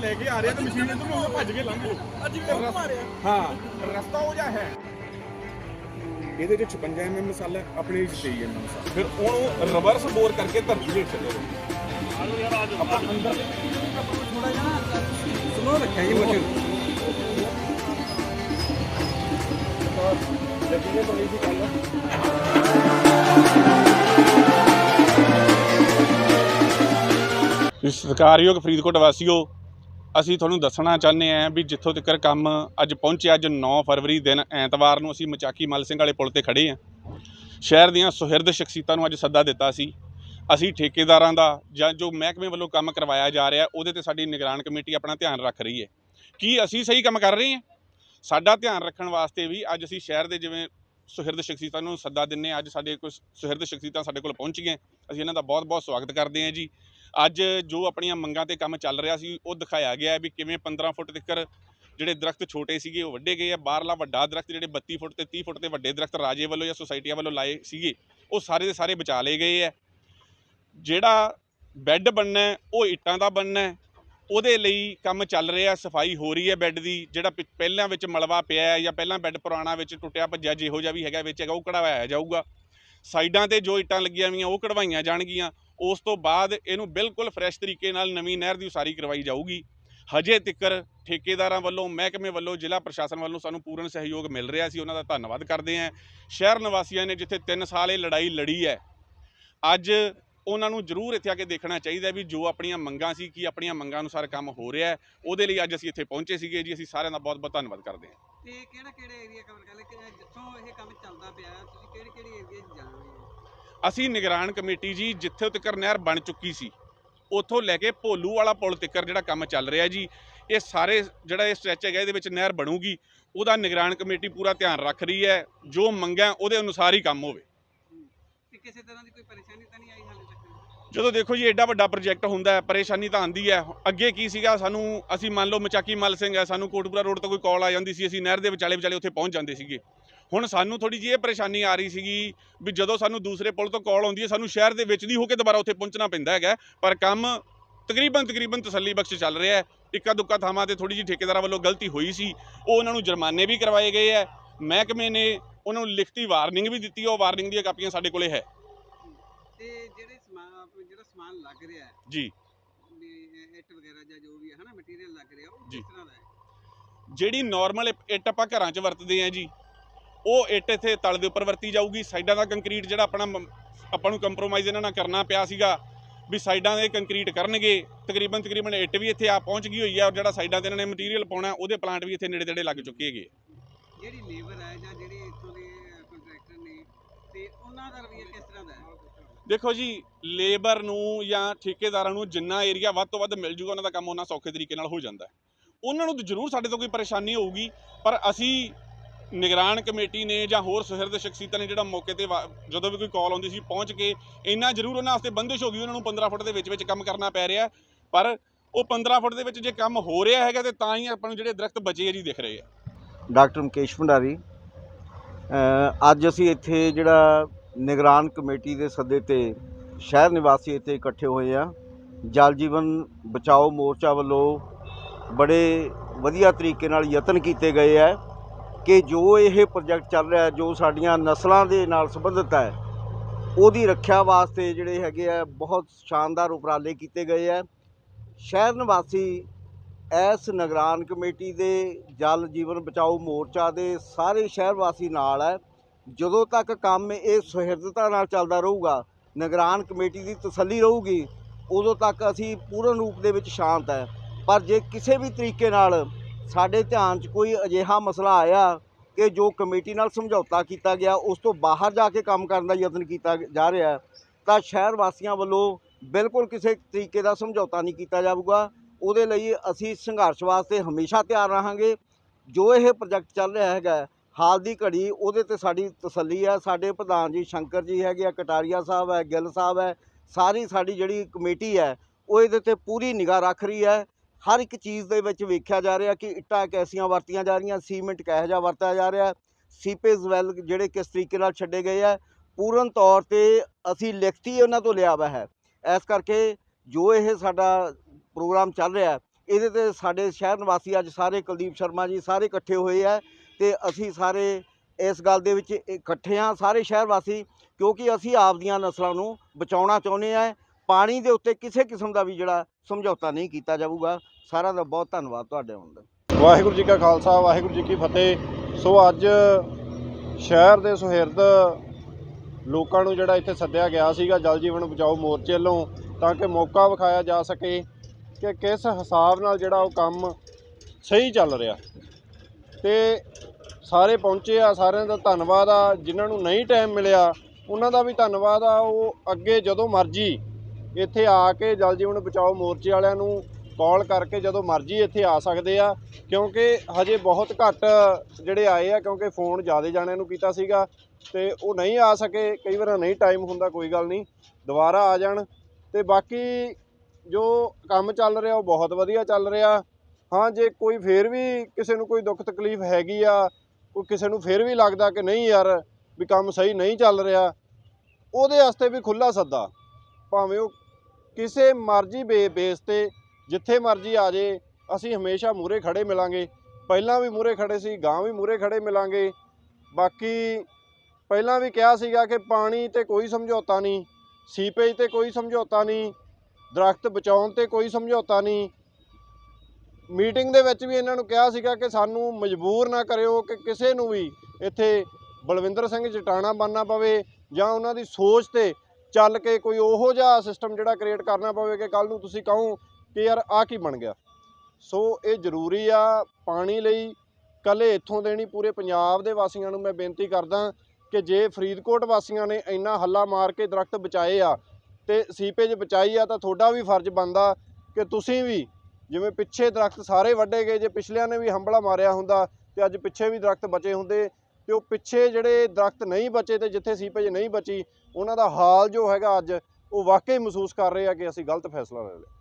ਲੈ ਕੇ ਆ ਰਿਹਾ ਤੇ ਮਸ਼ੀਨ ਇਧਰ ਨੂੰ ਭੱਜ ਕੇ ਲੰਘ। ਲਓ ਅੱਜ ਵੀ ਮਾਰਿਆ। ਹਾਂ ਰਸਤਾ ਉਹ ਜਾ ਹੈ। ਇਹਦੇ ਚ 56 ਐਮਐਮ ਮਸਾਲਾ ਹੈ, ਆਪਣੇ ਵਿੱਚ 23 ਐਮਐਮ ਮਸਾਲਾ ਫਿਰ ਉਹਨੂੰ ਰਿਵਰਸ ਬੋਰ ਕਰਕੇ ਧਰਤੀ ਦੇ ਚੱਲੇ ਆਪਾਂ ਅੰਦਰ ਥੋੜਾ ਜਿਹਾ ਸਲੋ ਰੱਖਿਆ ਜੀ ਮਸ਼ੀਨ। ਲੱਗੀ ਨੇ ਬਣੀ ਸੀ ਕੱਲ ਸਤਿਕਾਰਯੋਗ ਫਰੀਦਕੋਟ ਵਾਸੀਓ ਅਸੀਂ ਤੁਹਾਨੂੰ ਦੱਸਣਾ ਚਾਹੁੰਦੇ ਹਾਂ ਵੀ ਜਿੱਥੋਂ ਤੱਕ ਕੰਮ ਅੱਜ ਪਹੁੰਚਿਆ, ਅੱਜ 9 ਫਰਵਰੀ ਦਿਨ, ਐਤਵਾਰ ਨੂੰ ਅਸੀਂ ਮਚਾਕੀ ਮਲ ਸਿੰਘ ਵਾਲੇ ਪੁਲ ਤੇ ਖੜੇ ਹਾਂ। ਸ਼ਹਿਰ ਦੀਆਂ ਸੁਹਿਰਦ ਸ਼ਖਸੀਅਤਾਂ ਨੂੰ ਅੱਜ ਸੱਦਾ ਦਿੱਤਾ ਸੀ। ਅਸੀਂ ਠੇਕੇਦਾਰਾਂ ਦਾ ਜਾਂ ਜੋ ਮਹਿਕਮੇ ਵੱਲੋਂ ਕੰਮ ਕਰਵਾਇਆ ਜਾ ਰਿਹਾ, ਉਹਦੇ ਤੇ ਸਾਡੀ ਨਿਗਰਾਨ ਕਮੇਟੀ ਆਪਣਾ ਧਿਆਨ ਰੱਖ ਰਹੀ ਹੈ। ਕੀ ਅਸੀਂ ਸਹੀ ਕੰਮ ਕਰ ਰਹੇ ਹਾਂ? ਸਾਡਾ ਧਿਆਨ ਰੱਖਣ ਵਾਸਤੇ ਵੀ ਅੱਜ ਅਸੀਂ ਸ਼ਹਿਰ ਦੇ ਜਿਵੇਂ ਸੁਹਿਰਦ ਸ਼ਖਸੀਅਤਾਂ ਨੂੰ ਸੱਦਾ ਦਿੰਨੇ ਹਾਂ, ਅੱਜ ਸਾਡੇ ਕੁਝ ਸੁਹਿਰਦ ਸ਼ਖਸੀਅਤਾਂ ਸਾਡੇ ਕੋਲ ਪਹੁੰਚ ਗਏ ਅਸੀਂ ਇਹਨਾਂ ਦਾ ਬਹੁਤ-ਬਹੁਤ ਸਵਾਗਤ ਕਰਦੇ ਹਾਂ ਜੀ। ਅੱਜ ਜੋ ਆਪਣੀਆਂ ਮੰਗਾਂ ਤੇ ਕੰਮ ਚੱਲ ਰਿਹਾ ਸੀ, ਉਹ ਦਿਖਾਇਆ ਗਿਆ ਵੀ ਕਿਵੇਂ 15 ਫੁੱਟ ਤੱਕ ਜਿਹੜੇ ਦਰਖਤ ਛੋਟੇ ਸੀਗੇ, ਉਹ ਵੱਡੇ ਗਏ ਆ। ਬਾਹਰਲਾ ਵੱਡਾ ਦਰਖਤ ਜਿਹੜੇ 32 ਫੁੱਟ ਤੇ 30 ਫੁੱਟ ਤੇ ਵੱਡੇ ਦਰਖਤ ਰਾਜੇ ਵੱਲੋਂ ਜਾਂ ਸੁਸਾਇਟੀਆਂ ਵੱਲੋਂ ਲਾਏ ਸੀਗੇ, ਉਹ ਸਾਰੇ ਦੇ ਸਾਰੇ ਬਚਾ ਲਏ ਗਏ ਆ। ਜਿਹੜਾ ਬੈੱਡ ਬਣਨਾ ਉਹ ਇੱਟਾਂ ਦਾ ਬਣਨਾ ਉਹਦੇ ਲਈ ਕੰਮ ਚੱਲ ਰਿਹਾ, ਸਫ਼ਾਈ ਹੋ ਰਹੀ ਹੈ ਬੈੱਡ ਦੀ। ਜਿਹੜਾ ਪਿ- ਪਹਿਲਾਂ ਵਿੱਚ ਮਲਵਾ ਪਿਆ ਹੈ ਜਾਂ ਪਹਿਲਾਂ ਬੈੱਡ ਪੁਰਾਣਾ ਵਿੱਚ ਟੁੱਟਿਆ ਭੱਜਿਆ ਜਿਹੋ ਜਿਹਾ ਵੀ ਹੈਗਾ, ਵਿੱਚ ਹੈਗਾ, ਉਹ ਕਢਵਾਇਆ ਜਾਊਗਾ। ਸਾਈਡਾਂ ਤੇ ਜੋ ਇੱਟਾਂ ਲੱਗੀਆਂ ਹੋਈਆਂ, ਉਹ ਕਢਵਾਈਆਂ ਜਾਣਗੀਆਂ। ਉਸ ਤੋਂ ਬਾਅਦ ਇਹਨੂੰ ਬਿਲਕੁਲ ਫਰੈਸ਼ ਤਰੀਕੇ ਨਾਲ ਨਵੀਂ ਨਹਿਰ ਦੀ ਉਸਾਰੀ ਕਰਵਾਈ ਜਾਊਗੀ। ਹਜੇ ਤਿੱਕਰ ਠੇਕੇਦਾਰਾਂ ਵੱਲੋਂ, ਮਹਿਕਮੇ ਵੱਲੋਂ, ਜ਼ਿਲ੍ਹਾ ਪ੍ਰਸ਼ਾਸਨ ਵੱਲੋਂ ਸਾਨੂੰ ਪੂਰਨ ਸਹਿਯੋਗ ਮਿਲ ਰਿਹਾ ਸੀ, ਉਹਨਾਂ ਦਾ ਧੰਨਵਾਦ ਕਰਦੇ ਹਾਂ। ਸ਼ਹਿਰ ਨਿਵਾਸੀਆਂ ਨੇ ਜਿੱਥੇ 3 ਸਾਲ ਇਹ ਲੜਾਈ ਲੜੀ ਹੈ, ਅੱਜ ਉਹਨਾਂ ਨੂੰ ਜ਼ਰੂਰ ਇੱਥੇ ਆ ਕੇ ਦੇਖਣਾ ਚਾਹੀਦਾ ਵੀ ਜੋ ਆਪਣੀਆਂ ਮੰਗਾਂ ਸੀ, ਕੀ ਆਪਣੀਆਂ ਮੰਗਾਂ ਅਨੁਸਾਰ ਕੰਮ ਹੋ ਰਿਹਾ ਉਹਦੇ ਲਈ ਅੱਜ ਅਸੀਂ ਇੱਥੇ ਪਹੁੰਚੇ ਸੀਗੇ ਜੀ, ਅਸੀਂ ਸਾਰਿਆਂ ਦਾ ਬਹੁਤ ਬਹੁਤ ਧੰਨਵਾਦ ਕਰਦੇ ਹਾਂ। ਤੇ ਕਿਹੜਾ ਕਿਹੜਾ ਏਰੀਆ ਕਵਰ ਕਰ ਲਿਆ ਜਿੱਥੋਂ ਇਹ ਕੰਮ ਚੱਲਦਾ ਪਿਆ, ਤੁਸੀਂ ਕਿਹੜੇ ਕਿਹੜੇ ਏਰੀਆ 'ਚ ਜਾ ਰਹੇ ਹੋ? ਅਸੀਂ ਨਿਗਰਾਨ ਕਮੇਟੀ ਜੀ ਜਿੱਥੇ ਤੱਕ ਨਹਿਰ ਬਣ ਚੁੱਕੀ ਸੀ ਉੱਥੋਂ ਲੈ ਕੇ ਭੋਲੂ ਵਾਲਾ ਪੁਲ ਤੱਕ ਜਿਹੜਾ ਕੰਮ ਚੱਲ ਰਿਹਾ ਜੀ ਇਹ ਸਾਰੇ ਜਿਹੜਾ ਇਹ ਸਟ੍ਰੈਚ ਹੈਗਾ ਇਹਦੇ ਵਿੱਚ ਨਹਿਰ ਬਣੂਗੀ ਉਹਦਾ ਨਿਗਰਾਨ ਕਮੇਟੀ ਪੂਰਾ ਧਿਆਨ ਰੱਖ ਰਹੀ ਹੈ ਜੋ ਮੰਗਾਂ ਉਹਦੇ ਅਨੁਸਾਰ ਹੀ ਕੰਮ ਹੋਵੇ। ਤੇ ਕਿਸੇ ਤਰ੍ਹਾਂ ਦੀ ਕੋਈ ਪਰੇਸ਼ਾਨੀ ਤਾਂ ਨਹੀਂ ਆਈ ਹਾਲੇ ਤੱਕ? ਜਦੋਂ ਦੇਖੋ ਜੀ ਐਡਾ ਵੱਡਾ ਪ੍ਰੋਜੈਕਟ ਹੁੰਦਾ ਹੈ ਪਰੇਸ਼ਾਨੀ ਤਾਂ ਆਂਦੀ ਹੈ। ਅੱਗੇ ਕੀ ਸੀਗਾ ਸਾਨੂੰ ਅਸੀਂ ਮੰਨ ਲਓ ਮਚਾਕੀ ਮਲ ਸਿੰਘ ਹੈ ਸਾਨੂੰ ਕੋਟਪੁਰਾ ਰੋਡ ਤੋਂ ਕੋਈ ਕਾਲ ਆ ਜਾਂਦੀ ਸੀ ਅਸੀਂ ਨਹਿਰ ਦੇ ਵਿਚਾਲੇ ਵਿਚਾਲੇ ਉੱਥੇ ਪਹੁੰਚ ਜਾਂਦੇ ਸੀਗੇ। ਹੁਣ ਸਾਨੂੰ ਥੋੜੀ ਜਿਹੀ ਇਹ ਪਰੇਸ਼ਾਨੀ ਆ ਰਹੀ ਸੀਗੀ ਵੀ ਜਦੋਂ ਸਾਨੂੰ ਦੂਸਰੇ ਪੁਲ ਤੋਂ ਕਾਲ ਆਉਂਦੀ ਹੈ ਸਾਨੂੰ ਸ਼ਹਿਰ ਦੇ ਵਿੱਚ ਦੀ ਹੋ ਕੇ ਦੁਬਾਰਾ ਉੱਥੇ ਪਹੁੰਚਣਾ ਪੈਂਦਾ ਹੈਗਾ। ਪਰ ਕੰਮ ਤਕਰੀਬਨ ਤਕਰੀਬਨ ਤਸੱਲੀ ਬਖਸ਼ ਚੱਲ ਰਿਹਾ ਹੈ। ਇੱਕਾ ਦੁੱਕਾ ਥਾਵਾਂ ਤੇ ਥੋੜੀ ਜਿਹੀ ਠੇਕੇਦਾਰਾਂ ਵੱਲੋਂ ਗਲਤੀ ਹੋਈ ਸੀ। ਉਹ ਉਹਨਾਂ ਨੂੰ ਜੁਰਮਾਨੇ ਵੀ ਕਰਵਾਏ ਗਏ ਹੈ। ਮਹਿਕਮੇ ਨੇ ਉਹਨਾਂ ਨੂੰ ਲਿਖਤੀ ਵਾਰਨਿੰਗ ਵੀ ਦਿੱਤੀ ਉਹ ਵਾਰਨਿੰਗ ਦੀਆਂ ਕਾਪੀਆਂ ਸਾਡੇ ਕੋਲੇ ਹੈ। ਤੇ ਜਿਹੜੇ ਸਮਾਨ ਆਪਣੇ ਜਿਹੜਾ ਸਮਾਨ ਲੱਗ ਰਿਹਾ ਹੈ ਜੀ। ਵੀ ਇਹ ਇੱਟ ਵਗੈਰਾ ਜਾਂ ਜੋ ਵੀ ਹੈ ਹਨਾ ਮਟੀਰੀਅਲ ਲੱਗ ਰਿਹਾ ਉਹ ਜੀ। ਕਿਸ ਤਰ੍ਹਾਂ ਦਾ ਹੈ? ਜਿਹੜੀ ਨਾਰਮਲ ਇੱਟ ਆਪਾਂ ਘਰਾਂ 'ਚ ਵਰਤਦੇ ਆ ਜੀ ਉਹ ਇੱਟ ਇੱਥੇ ਤਲ ਦੇ ਉੱਪਰ ਵਰਤੀ ਜਾਊਗੀ। ਸਾਈਡਾਂ ਦਾ ਕੰਕਰੀਟ ਜਿਹੜਾ ਆਪਣਾ ਆਪਾਂ ਨੂੰ ਕੰਪਰੋਮਾਈਜ਼ ਇਹਨਾਂ ਨਾਲ ਕਰਨਾ ਪਿਆ ਸੀਗਾ ਵੀ ਸਾਈਡਾਂ ਦੇ ਕੰਕਰੀਟ ਕਰਨਗੇ। ਤਕਰੀਬਨ ਤਕਰੀਬਨ ਇੱਟ ਵੀ ਇੱਥੇ ਆ ਪਹੁੰਚ ਗਈ ਹੋਈ ਹੈ ਔਰ ਜਿਹੜਾ ਸਾਈਡਾਂ ਤੇ ਇਹਨਾਂ ਨੇ ਮਟੀਰੀਅਲ ਪਾਉਣਾ ਉਹਦੇ ਪਲਾਂਟ ਵੀ ਇੱਥੇ ਨੇੜੇ ਤੇੜੇ ਲੱਗ ਚੁੱਕੇ ਹੈਗੇ ਜਿਹੜੀ ਲੇਬਰ ਹੈ ਜਾਂ ਜਿਹੜੇ ਇੱਥੋਂ ਦੇ ਕੰਟਰੈਕਟਰ ਨੇ ਤੇ ਉਹਨਾਂ ਦਾ ਰਵੱਈਆ ਕਿਸ ਤਰ੍ਹਾਂ ਦਾ ਹੈ? ਦੇਖੋ ਜੀ ਲੇਬਰ ਨੂੰ ਜਾਂ ਠੇਕੇਦਾਰਾਂ ਨੂੰ ਜਿੰਨਾ ਏਰੀਆ ਵੱਧ ਤੋਂ ਵੱਧ ਮਿਲ ਜੂਗਾ ਉਹਨਾਂ ਦਾ ਕੰਮ ਉਹਨਾਂ ਸੌਖੇ ਤਰੀਕੇ ਨਾਲ ਹੋ ਜਾਂਦਾ। ਉਹਨਾਂ ਨੂੰ ਤਾਂ ਜ਼ਰੂਰ ਸਾਡੇ ਤੋਂ ਕੋਈ ਪਰੇਸ਼ਾਨੀ ਹੋਊਗੀ ਪਰ ਅਸੀਂ ਨਿਗਰਾਨ ਕਮੇਟੀ ਨੇ ਜਾਂ ਹੋਰ ਸੁਹਿਰਦ ਸ਼ਖਸੀਅਤਾਂ ਨੇ ਜਿਹੜਾ ਮੌਕੇ ਤੇ ਵਾ- ਜਦੋਂ ਵੀ ਕੋਈ ਕਾਲ ਆਉਂਦੀ ਸੀ, ਪਹੁੰਚ ਕੇ ਇੰਨਾ ਜ਼ਰੂਰ ਉਹਨਾਂ ਵਾਸਤੇ ਬੰਦਿਸ਼ ਹੋ ਗਈ, ਉਹਨਾਂ ਨੂੰ 15 ਫੁੱਟ ਦੇ ਵਿੱਚ ਵਿੱਚ ਕੰਮ ਕਰਨਾ ਪੈ ਰਿਹਾ। ਪਰ ਉਹ 15 ਫੁੱਟ ਦੇ ਵਿੱਚ ਜੇ ਕੰਮ ਹੋ ਰਿਹਾ ਹੈਗਾ ਤੇ ਤਾਂ ਹੀ ਆਪਾਂ ਨੂੰ ਜਿਹੜੇ ਦਰਖਤ ਬਚੇ ਜੀ ਦਿਖ ਰਹੇ ਆ। ਡਾਕਟਰ ਮੁਕੇਸ਼ ਭੰਡਾਰੀ ਅੱਜ ਅਸੀਂ ਇੱਥੇ ਜਿਹੜਾ ਨਿਗਰਾਨ ਕਮੇਟੀ ਦੇ ਸੱਦੇ ਤੇ ਸ਼ਹਿਰ ਨਿਵਾਸੀ ਇੱਥੇ ਇਕੱਠੇ ਹੋਏ ਆ। ਜਲ ਜੀਵਨ ਬਚਾਓ ਮੋਰਚਾ ਵੱਲੋਂ ਬੜੇ ਵਧੀਆ ਤਰੀਕੇ ਨਾਲ ਯਤਨ ਕੀਤੇ ਗਏ ਹੈ ਕਿ ਜੋ ਇਹ ਪ੍ਰੋਜੈਕਟ ਚੱਲ ਰਿਹਾ ਜੋ ਸਾਡੀਆਂ ਨਸਲਾਂ ਦੇ ਨਾਲ ਸੰਬੰਧਿਤ ਹੈ, ਉਹਦੀ ਰੱਖਿਆ ਵਾਸਤੇ ਜਿਹੜੇ ਹੈਗੇ ਆ, ਬਹੁਤ ਸ਼ਾਨਦਾਰ ਉਪਰਾਲੇ ਕੀਤੇ ਗਏ ਹੈ ਸ਼ਹਿਰ ਨਿਵਾਸੀ ਇਸ ਨਿਗਰਾਨ ਕਮੇਟੀ ਦੇ ਜਲ ਜੀਵਨ ਬਚਾਓ ਮੋਰਚਾ ਦੇ ਸਾਰੇ ਸ਼ਹਿਰ ਵਾਸੀ ਨਾਲ ਹੈ। ਜਦੋਂ ਤੱਕ ਕੰਮ ਇਹ ਸੁਹਿਰਦਤਾ ਨਾਲ ਚੱਲਦਾ ਰਹੂਗਾ, ਨਿਗਰਾਨ ਕਮੇਟੀ ਦੀ ਤਸੱਲੀ ਰਹੂਗੀ, ਉਦੋਂ ਤੱਕ ਅਸੀਂ ਪੂਰਨ ਰੂਪ ਦੇ ਵਿੱਚ ਸ਼ਾਂਤ ਹੈ। ਪਰ ਜੇ ਕਿਸੇ ਵੀ ਤਰੀਕੇ ਨਾਲ ਸਾਡੇ ਧਿਆਨ 'ਚ ਕੋਈ ਅਜਿਹਾ ਮਸਲਾ ਆਇਆ ਕਿ ਜੋ ਕਮੇਟੀ ਨਾਲ ਸਮਝੌਤਾ ਕੀਤਾ ਗਿਆ, ਉਸ ਤੋਂ ਬਾਹਰ ਜਾ ਕੇ ਕੰਮ ਕਰਨ ਦਾ ਯਤਨ ਕੀਤਾ ਜਾ ਰਿਹਾ ਤਾਂ ਸ਼ਹਿਰ ਵਾਸੀਆਂ ਵੱਲੋਂ ਬਿਲਕੁਲ ਕਿਸੇ ਤਰੀਕੇ ਦਾ ਸਮਝੌਤਾ ਨਹੀਂ ਕੀਤਾ ਜਾਊਗਾ। ਉਹਦੇ ਲਈ ਅਸੀਂ ਸੰਘਰਸ਼ ਵਾਸਤੇ ਹਮੇਸ਼ਾ ਤਿਆਰ ਰਹਾਂਗੇ। ਜੋ ਇਹ ਪ੍ਰੋਜੈਕਟ ਚੱਲ ਰਿਹਾ ਹੈਗਾ, ਹਾਲ ਦੀ ਘੜੀ ਉਹਦੇ ਤੇ ਸਾਡੀ ਤਸੱਲੀ ਹੈ। ਸਾਡੇ ਪ੍ਰਧਾਨ ਜੀ ਸ਼ੰਕਰ ਜੀ ਹੈਗੇ ਆ, ਕਟਾਰੀਆ ਸਾਹਿਬ ਹੈ, ਗਿੱਲ ਸਾਹਿਬ ਹੈ, ਸਾਰੀ ਸਾਡੀ ਜਿਹੜੀ ਕਮੇਟੀ ਹੈ, ਉਹ ਇਹਦੇ ਤੇ ਪੂਰੀ ਨਿਗਾਹ ਰੱਖ ਰਹੀ ਹੈ। ਹਰ ਇੱਕ ਚੀਜ਼ ਦੇ ਵਿੱਚ ਵੇਖਿਆ ਜਾ ਰਿਹਾ ਕਿ ਇੱਟਾਂ ਕੈਸੀਆਂ ਵਰਤੀਆਂ ਜਾ ਰਹੀਆਂ, ਸੀਮੈਂਟ ਕਿਹੋ ਜਿਹਾ ਵਰਤਿਆ ਜਾ ਰਿਹਾ ਸੀਪੇਜ ਵੈਲ ਜਿਹੜੇ ਕਿਸ ਤਰੀਕੇ ਨਾਲ ਛੱਡੇ ਗਏ ਆ, ਪੂਰਨ ਤੌਰ ਤੇ ਅਸੀਂ ਲਿਖਤੀ ਉਹਨਾਂ ਤੋਂ ਲਿਆ ਵਾ ਹੈ। ਇਸ ਕਰਕੇ ਜੋ ਇਹ ਸਾਡਾ ਪ੍ਰੋਗਰਾਮ ਚੱਲ ਰਿਹਾ, ਇਹਦੇ ਤੇ ਸਾਡੇ ਸ਼ਹਿਰ ਨਿਵਾਸੀ ਅੱਜ ਸਾਰੇ ਕੁਲਦੀਪ ਸ਼ਰਮਾ ਜੀ ਸਾਰੇ ਇਕੱਠੇ ਹੋਏ ਆ ਤੇ ਅਸੀਂ ਸਾਰੇ ਇਸ ਗੱਲ ਦੇ ਵਿੱਚ ਇਕੱਠੇ ਆ, ਸਾਰੇ ਸ਼ਹਿਰ ਵਾਸੀ, ਕਿਉਂਕਿ ਅਸੀਂ ਆਪ ਦੀਆਂ ਨਸਲਾਂ ਨੂੰ ਬਚਾਉਣਾ ਚਾਹੁੰਦੇ ਆ ਪਾਣੀ ਦੇ ਉੱਤੇ ਕਿਸੇ ਕਿਸਮ ਦਾ ਵੀ ਜਿਹੜਾ ਸਮਝੌਤਾ ਨਹੀਂ ਕੀਤਾ ਜਾਊਗਾ। ਸਾਰਿਆਂ ਦਾ ਬਹੁਤ ਧੰਨਵਾਦ ਤੁਹਾਡੇ ਆਉਣ ਦਾ। ਵਾਹਿਗੁਰੂ ਜੀ ਕਾ ਖਾਲਸਾ, ਵਾਹਿਗੁਰੂ ਜੀ ਕੀ ਫਤਿਹ। ਸੋ ਅੱਜ ਸ਼ਹਿਰ ਦੇ ਸੁਹਿਰਦ ਲੋਕਾਂ ਨੂੰ ਜਿਹੜਾ ਇੱਥੇ ਸੱਦਿਆ ਗਿਆ ਸੀਗਾ, ਜਲ ਜੀਵਨ ਬਚਾਓ ਮੋਰਚੇ ਵੱਲੋਂ, ਤਾਂ ਕਿ ਮੌਕਾ ਵਿਖਾਇਆ ਜਾ ਸਕੇ ਕਿ ਕਿਸ ਹਿਸਾਬ ਨਾਲ ਜਿਹੜਾ ਉਹ ਕੰਮ ਸਹੀ ਚੱਲ ਰਿਹਾ। ਤੇ ਸਾਰੇ ਪਹੁੰਚੇ ਆ, ਸਾਰਿਆਂ ਦਾ ਧੰਨਵਾਦ ਆ। ਜਿਨ੍ਹਾਂ ਨੂੰ ਨਹੀਂ ਟਾਈਮ ਮਿਲਿਆ, ਉਹਨਾਂ ਦਾ ਵੀ ਧੰਨਵਾਦ ਆ। ਉਹ ਅੱਗੇ ਜਦੋਂ ਮਰਜ਼ੀ ਇੱਥੇ ਆ ਕੇ ਜਲ ਜੀਵਨ ਬਚਾਓ ਮੋਰਚੇ ਵਾਲਿਆਂ ਨੂੰ ਕਾਲ ਕਰਕੇ ਜਦੋਂ ਮਰਜ਼ੀ ਇੱਥੇ ਆ ਸਕਦੇ ਆ, ਕਿਉਂਕਿ ਹਜੇ ਬਹੁਤ ਘੱਟ ਜਿਹੜੇ ਆਏ ਆ, ਕਿਉਂਕਿ ਫੋਨ ਜ਼ਿਆਦਾ ਜਾਣਿਆਂ ਨੂੰ ਕੀਤਾ ਸੀਗਾ ਤੇ ਉਹ ਨਹੀਂ ਆ ਸਕੇ, ਕਈ ਵਾਰ ਨਹੀਂ ਟਾਈਮ ਹੁੰਦਾ, ਕੋਈ ਗੱਲ ਨਹੀਂ, ਦੁਬਾਰਾ ਆ ਜਾਣ। ਤੇ ਬਾਕੀ ਜੋ ਕੰਮ ਚੱਲ ਰਿਹਾ, ਉਹ ਬਹੁਤ ਵਧੀਆ ਚੱਲ ਰਿਹਾ। ਹਾਂ, ਜੇ ਕੋਈ ਫੇਰ ਵੀ ਕਿਸੇ ਨੂੰ ਕੋਈ ਦੁੱਖ ਤਕਲੀਫ ਹੈਗੀ ਆ, ਕੋਈ ਕਿਸੇ ਨੂੰ ਫੇਰ ਵੀ ਲੱਗਦਾ ਕਿ ਨਹੀਂ ਯਾਰ, ਵੀ ਕੰਮ ਸਹੀ ਨਹੀਂ ਚੱਲ ਰਿਹਾ, ਉਹਦੇ ਵਾਸਤੇ ਵੀ ਖੁੱਲਾ ਸੱਦਾ, ਭਾਵੇਂ ਉਹ ਕਿਸੇ ਮਰਜ਼ੀ ਬੇ ਬੇਸ ਤੇ ਜਿੱਥੇ ਮਰਜ਼ੀ ਆ ਜੇ, ਅਸੀਂ ਹਮੇਸ਼ਾ ਮੂਰੇ ਖੜੇ ਮਿਲਾਂਗੇ। ਪਹਿਲਾਂ ਵੀ ਮੂਰੇ ਖੜੇ ਸੀ ਗਾਂ ਵੀ ਮੂਰੇ ਖੜੇ ਮਿਲਾਂਗੇ। ਬਾਕੀ ਪਹਿਲਾਂ ਵੀ ਕਿਹਾ ਸੀਗਾ ਕਿ ਪਾਣੀ ਤੇ ਕੋਈ ਸਮਝੌਤਾ ਨਹੀਂ, ਸੀਪੇਜ ਤੇ ਕੋਈ ਸਮਝੌਤਾ ਨਹੀਂ, ਦਰਖਤ ਬਚਾਉਣ ਤੇ ਕੋਈ ਸਮਝੌਤਾ ਨਹੀਂ। ਮੀਟਿੰਗ ਦੇ ਵਿੱਚ ਵੀ ਇਹਨਾਂ ਨੂੰ ਕਿਹਾ ਸੀਗਾ ਕਿ ਸਾਨੂੰ ਮਜਬੂਰ ਨਾ ਕਰਿਓ ਕਿ ਕਿਸੇ ਨੂੰ ਵੀ ਇੱਥੇ ਬਲਵਿੰਦਰ ਸਿੰਘ ਜਟਾਣਾ ਬਣਨਾ ਪਵੇ ਜਾਂ ਉਹਨਾਂ ਦੀ ਸੋਚ ਤੇ ਚੱਲ ਕੇ ਕੋਈ ਉਹੋ ਜਿਹਾ ਸਿਸਟਮ ਜਿਹੜਾ ਕ੍ਰੀਏਟ ਕਰਨਾ ਪਵੇ ਕਿ ਕੱਲ ਨੂੰ ਤੁਸੀਂ ਕਹੋ ਕਿ ਯਾਰ ਆ ਕੀ ਬਣ ਗਿਆ। ਸੋ ਇਹ ਜ਼ਰੂਰੀ ਆ ਪਾਣੀ ਲਈ। ਕੱਲੇ ਇੱਥੋਂ ਦੇਣੀ ਪੂਰੇ ਪੰਜਾਬ ਦੇ ਵਾਸੀਆਂ ਨੂੰ ਮੈਂ ਬੇਨਤੀ ਕਰਦਾ ਕਿ ਜੇ ਫਰੀਦਕੋਟ ਵਾਸੀਆਂ ਨੇ ਇੰਨਾ ਹੱਲਾ ਮਾਰ ਕੇ ਦਰਖਤ ਬਚਾਏ ਆ ਤੇ ਸੀਪੇਜ ਬਚਾਈ ਆ ਤਾਂ ਤੁਹਾਡਾ ਵੀ ਫਰਜ਼ ਬਣਦਾ ਕਿ ਤੁਸੀਂ ਵੀ ਜਿਵੇਂ ਪਿੱਛੇ ਦਰਖਤ ਸਾਰੇ ਵੱਢੇ ਗਏ, ਜੇ ਪਿਛਲਿਆਂ ਨੇ ਵੀ ਹੰਬਲਾ ਮਾਰਿਆ ਹੁੰਦਾ ਤੇ ਅੱਜ ਪਿੱਛੇ ਵੀ ਦਰਖਤ ਬਚੇ ਹੁੰਦੇ। ਤੇ ਉਹ ਪਿੱਛੇ ਜਿਹੜੇ ਦਰਖਤ ਨਹੀਂ ਬਚੇ ਤੇ ਜਿੱਥੇ ਸੀਪੇਜ ਨਹੀਂ ਬਚੀ, ਉਹਨਾਂ ਦਾ ਹਾਲ ਜੋ ਹੈਗਾ ਅੱਜ, ਉਹ ਵਾਕਈ ਮਹਿਸੂਸ ਕਰ ਰਹੇ ਆ ਕਿ ਅਸੀਂ ਗਲਤ ਫੈਸਲਾ ਲੈ ਲਿਆ।